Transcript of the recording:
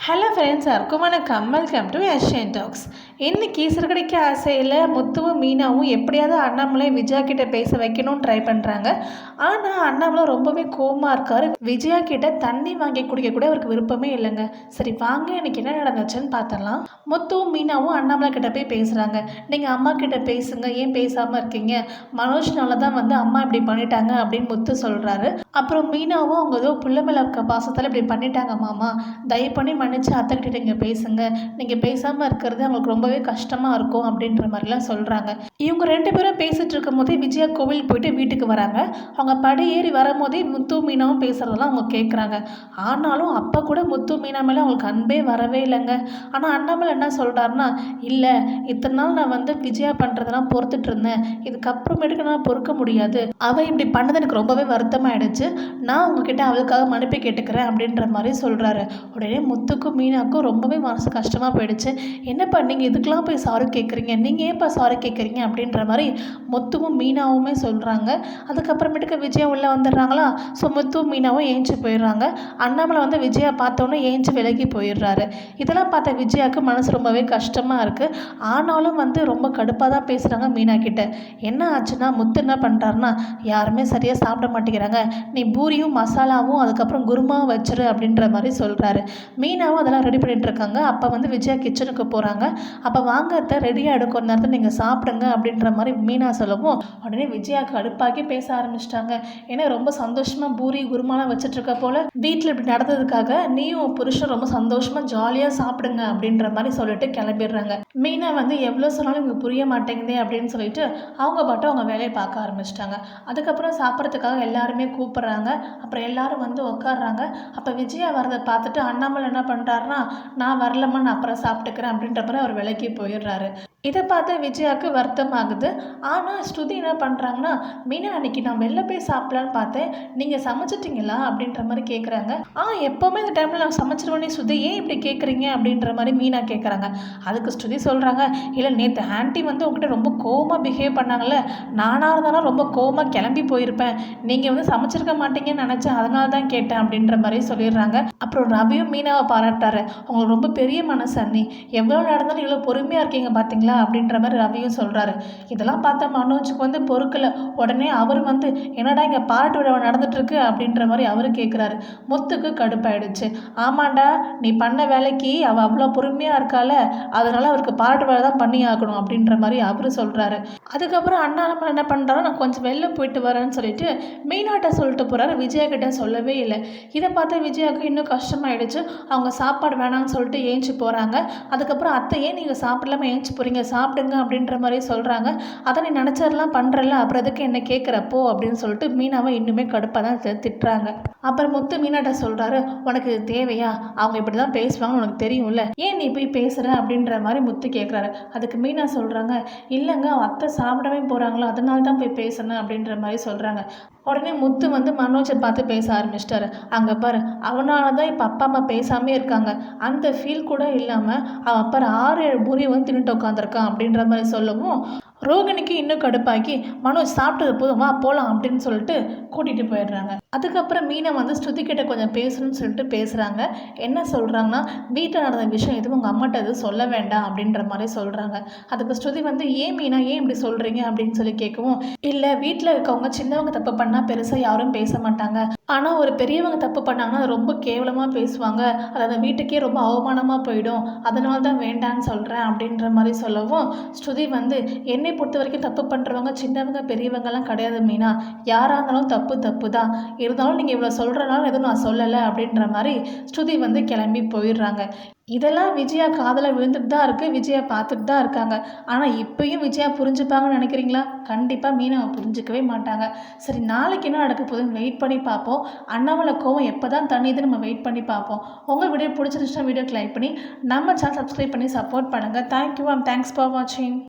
Hello friends எல்லாருக்கும் வணக்கம் welcome to Asian tax இன்னைக்கு சிறுகடைக்கு ஆசையில் முத்துவும் மீனாவும் எப்படியாவது அண்ணாமலை விஜயா கிட்ட பேச வைக்கணும்னு ட்ரை பண்ணுறாங்க ஆனால் அண்ணாமலை ரொம்பவே கோமாக இருக்கார். விஜயா கிட்ட தண்ணி வாங்கி குடிக்க கூட அவருக்கு விருப்பமே இல்லைங்க. சரி வாங்க எனக்கு என்ன நடந்துச்சுன்னு பார்த்தலாம் முத்துவும் மீனாவும் அண்ணாமலை கிட்ட போய் பேசுகிறாங்க நீங்கள் அம்மா கிட்ட பேசுங்க ஏன் பேசாமல் இருக்கீங்க? மனோஜ்னால தான் வந்து அம்மா இப்படி பண்ணிட்டாங்க அப்படின்னு முத்து சொல்கிறாரு அப்புறம் மீனாவும் அவங்க ஏதோ பிள்ளை மேல இருக்க பாசத்தால் இப்படி பண்ணிட்டாங்க மாமா. தயவு பண்ணி மன்னிச்சு அத்தைக்கிட்ட நீங்கள் பேசுங்க. நீங்கள் பேசாமல் இருக்கிறது அவங்களுக்கு ரொம்ப ரொம்பவே கஷ்டமாக இருக்கும் அப்படின்ற மாதிரிலாம் சொல்கிறாங்க இவங்க ரெண்டு பேரும் பேசிகிட்டு இருக்கும் போதே விஜயா கோவில் போயிட்டு வீட்டுக்கு வராங்க. அவங்க படி ஏறி வரும்போதே முத்து மீனாவும் பேசுகிறதெல்லாம் அவங்க கேட்குறாங்க ஆனாலும் அப்போ கூட முத்து மீனா மேலே அவங்களுக்கு அன்பே வரவே இல்லைங்க. ஆனால் அண்ணாமலை என்ன சொல்கிறாருன்னா இல்லை இத்தனை நாள் நான் வந்து விஜயா பண்ணுறதெல்லாம் பொறுத்துட்டு இருந்தேன். இதுக்கப்புறமேட்டுக்கு நான் பொறுக்க முடியாது. அவள் இப்படி பண்ணது எனக்கு ரொம்பவே வருத்தமாயிடுச்சு. நான் உங்ககிட்ட அவளுக்காக மனுப்பி கேட்டுக்கிறேன் அப்படின்ற மாதிரி சொல்கிறாரு உடனே முத்துக்கும் மீனாக்கும் ரொம்பவே மனசு கஷ்டமாக போயிடுச்சு. என்னப்பா நீங்கள் இதுக்கெலாம் போய் சாரி கேட்குறீங்க நீங்கள் ஏன்ப்பா சாரி கேட்குறீங்க அப்படின்ற மாதிரி முத்துவும் மீனாவுமே சொல்கிறாங்க அதுக்கப்புறமேட்டுக்கு விஜயா உள்ளே வந்துடுறாங்களா? ஸோ முத்துவும் மீனாவும் ஏஞ்சி போயிடுறாங்க. அண்ணாமலை வந்து விஜயா பார்த்தோன்னே ஏஞ்சி விலகி போயிடுறாரு. இதெல்லாம் பார்த்த விஜயாவுக்கு மனசு ரொம்பவே கஷ்டமாக இருக்குது ஆனாலும் வந்து ரொம்ப கடுப்பாக தான் பேசுகிறாங்க மீனா கிட்ட. என்ன ஆச்சுன்னா முத்து என்ன பண்ணுறாருன்னா யாருமே சரியாக சாப்பிட மாட்டேங்கிறாங்க. நீ பூரியும் மசாலாவும் அதுக்கப்புறம் குருமாவும் வச்சிரு அப்படின்ற மாதிரி சொல்கிறாரு மீனாவும் அதெல்லாம் ரெடி பண்ணிட்டு இருக்காங்க. அப்போ வந்து விஜயா கிச்சனுக்கு போகிறாங்க அப்போ வாங்கத்த ரெடியாக எடுக்கும். நேரத்தில் நீங்கள் சாப்பிடுங்க அப்படின்ற மாதிரி மீனா சொல்லவும் உடனே விஜயாவுக்கு அடுப்பாக்கி பேச ஆரம்பிச்சிட்டாங்க. ஏன்னா ரொம்ப சந்தோஷமாக பூரி குருமாலாம் வச்சுட்டு இருக்க போல வீட்டில் இப்படி நடந்ததுக்காக நீயும் புருஷன் ரொம்ப சந்தோஷமாக ஜாலியாக சாப்பிடுங்க அப்படின்ற மாதிரி சொல்லிட்டு கிளம்பிடுறாங்க. மீனா வந்து எவ்வளோ சொன்னாலும் இவங்க புரிய மாட்டேங்குதே அப்படின்னு சொல்லிட்டு அவங்க பாட்டு அவங்க வேலையை பார்க்க ஆரம்பிச்சிட்டாங்க. அதுக்கப்புறம் சாப்பிட்றதுக்காக எல்லாருமே கூப்பிட்றாங்க. அப்புறம் எல்லாரும் வந்து உட்காடுறாங்க அப்போ விஜயா வரதை பார்த்துட்டு அண்ணாமலை என்ன பண்ணுறாருனா நான் வரலம்மா நான் அப்புறம் சாப்பிட்டுக்கிறேன் அப்படின்ற மாதிரி அவர் விலைக்கு போயிடுறாரு இதை பார்த்து விஜயாவுக்கு வருத்தம் ஆகுது ஆனால் ஸ்ருதி என்ன பண்ணுறாங்கன்னா மீனா அன்னைக்கு நான் வெளில போய் சாப்பிட்லான்னு பார்த்தேன். நீங்கள் சமைச்சிட்டிங்களா? அப்படின்ற மாதிரி கேட்குறாங்க ஆ எப்போவுமே இந்த டைமில் நான் சமைச்சிருவேனே ஸ்ருதி ஏன் இப்படி கேட்குறீங்க அப்படின்ற மாதிரி மீனா கேட்குறாங்க அதுக்கு ஸ்ருதி சொல்கிறாங்க இல்லை நேற்று ஆண்டி வந்து உங்ககிட்ட ரொம்ப கோவமாக பிஹேவ் பண்ணாங்கல்ல. நானாக இருந்தாலும் ரொம்ப கோவமாக கிளம்பி போயிருப்பேன். நீங்கள் வந்து சமைச்சிருக்க மாட்டீங்கன்னு நினச்சேன். அதனால தான் கேட்டேன் அப்படின்ற மாதிரி சொல்லிடுறாங்க. அப்புறம் ரவியும் மீனாவை பாராட்டாரு உங்களுக்கு ரொம்ப பெரிய மனசு அண்ணி. எவ்வளோ நடந்தாலும் இவ்வளோ பொறுமையாக இருக்கீங்க பார்த்தீங்களா அப்படின்ற மாதிரி ரவியும் சொல்கிறாரு இதெல்லாம் பார்த்தா மனோஜுக்கு வந்து பொறுக்கல. உடனே அவர் வந்து என்னடா இங்கே பாராட்டு விழா நடந்துட்டுருக்கு? அப்படின்ற மாதிரி அவர் கேட்குறாரு முத்துக்கு கடுப்பாயிடுச்சு. ஆமாண்டா நீ பண்ண வேலைக்கு அவள் அவ்வளோ பொறுமையாக இருக்கால அதனால் அவருக்கு பாராட்டு விழா தான் பண்ணி ஆகணும். அப்படின்ற மாதிரி அவர் சொல்கிறாரு அதுக்கப்புறம் அண்ணா நம்ம என்ன பண்ணுறாரோ நான் கொஞ்சம் வெளில போயிட்டு வரேன்னு சொல்லிட்டு மீனாட்ட சொல்லிட்டு போகிறாரு விஜயா கிட்ட சொல்லவே இல்லை. இதை பார்த்து விஜயாவுக்கு இன்னும் கஷ்டமாயிடுச்சு. அவங்க சாப்பாடு வேணாம்னு சொல்லிட்டு ஏஞ்சி போகிறாங்க அதுக்கப்புறம் அத்தை ஏன் நீங்கள் சாப்பிடலாம ஏஞ்சி போகிறீங்க சாப்பிடுங்க அப்படின்ற மாதிரி சொல்கிறாங்க அதை நீ நினச்சதெல்லாம் பண்ணுறல அப்புறம் எதுக்கு என்ன கேட்குறப்போ அப்படின்னு சொல்லிட்டு மீனாவை இன்னுமே கடுப்பாக தான் திட்டுறாங்க. அப்புறம் முத்து மீனாட்ட சொல்கிறாரு உனக்கு இது தேவையா? அவங்க இப்படி தான் பேசுவாங்கன்னு உனக்கு தெரியும்ல. ஏன் நீ போய் பேசுகிற அப்படின்ற மாதிரி முத்து கேட்குறாரு அதுக்கு மீனா சொல்கிறாங்க இல்லைங்க அவன் அத்தை சாப்பிடவே போகிறாங்களோ அதனால தான் போய் பேசுனேன் அப்படின்ற மாதிரி சொல்கிறாங்க உடனே முத்து வந்து மனோஜை பார்த்து பேச ஆரம்பிச்சிட்டாரு. அங்கே பாரு அவனால தான் இப்போ அப்பா அம்மா பேசாமே இருக்காங்க. அந்த ஃபீல் கூட இல்லாமல் அவன் பாரு ஆறு ஏழு பூரி வந்து தின்னுட்டு உட்காந்துருக்கான் அப்படின்ற மாதிரி சொல்லவும் ரோகிணிக்கு இன்னும் கடுப்பாக்கி மனோஜ் சாப்பிட்டது போதும் வா போகலாம் அப்படின்னு சொல்லிட்டு கூட்டிகிட்டு போயிடுறாங்க. அதுக்கப்புறம் மீனை வந்து ஸ்ருதி கிட்ட கொஞ்சம் பேசணும்னு சொல்லிட்டு பேசுகிறாங்க என்ன சொல்கிறாங்கன்னா வீட்டில் நடந்த விஷயம் எதுவும் உங்கள் அம்மாட்ட எதுவும் சொல்ல வேண்டாம் அப்படின்ற மாதிரி சொல்கிறாங்க அதுக்கு ஸ்ருதி வந்து ஏன் மீனா ஏன் இப்படி சொல்கிறீங்க அப்படின்னு சொல்லி கேட்கவும் இல்லை வீட்டில் இருக்கவங்க சின்னவங்க தப்பு பண்ணால் பெருசாக யாரும் பேச மாட்டாங்க. ஆனால் ஒரு பெரியவங்க தப்பு பண்ணாங்கன்னா அது ரொம்ப கேவலமாக பேசுவாங்க. அது அந்த வீட்டுக்கே ரொம்ப அவமானமாக போயிடும். அதனால தான் வேண்டான்னு சொல்கிறேன் அப்படின்ற மாதிரி சொல்லவும் ஸ்ருதி வந்து என்னை பொறுத்த வரைக்கும் தப்பு பண்ணுறவங்க சின்னவங்க பெரியவங்கலாம் கிடையாது மீனா. யாராக இருந்தாலும் தப்பு தப்பு தான் இருந்தாலும் நீங்கள் இவ்வளோ சொல்கிறனால எதுவும் நான் சொல்லலை அப்படின்ற மாதிரி ஸ்ருதி வந்து கிளம்பி போயிடுறாங்க. இதெல்லாம் விஜயா காதில் விழுந்துட்டு தான் இருக்குது விஜயா பார்த்துட்டு தான் இருக்காங்க. ஆனால் இப்போயும் விஜயா புரிஞ்சுப்பாங்கன்னு நினைக்கிறீங்களா? கண்டிப்பாக மீனவை புரிஞ்சிக்கவே மாட்டாங்க. சரி நாளைக்கு என்ன நடக்க போகுதுன்னு வெயிட் பண்ணி பார்ப்போம். அண்ணாமலை கோவம் எப்போ தான் தண்ணிது நம்ம வெயிட் பண்ணி பார்ப்போம். உங்கள் வீடியோ பிடிச்சிருந்துச்சுன்னா வீடியோக்கு லைக் பண்ணி நம்ம சேனல் சப்ஸ்கிரைப் பண்ணி சப்போர்ட் பண்ணுங்கள் thank you ma'am thanks for வாட்சிங்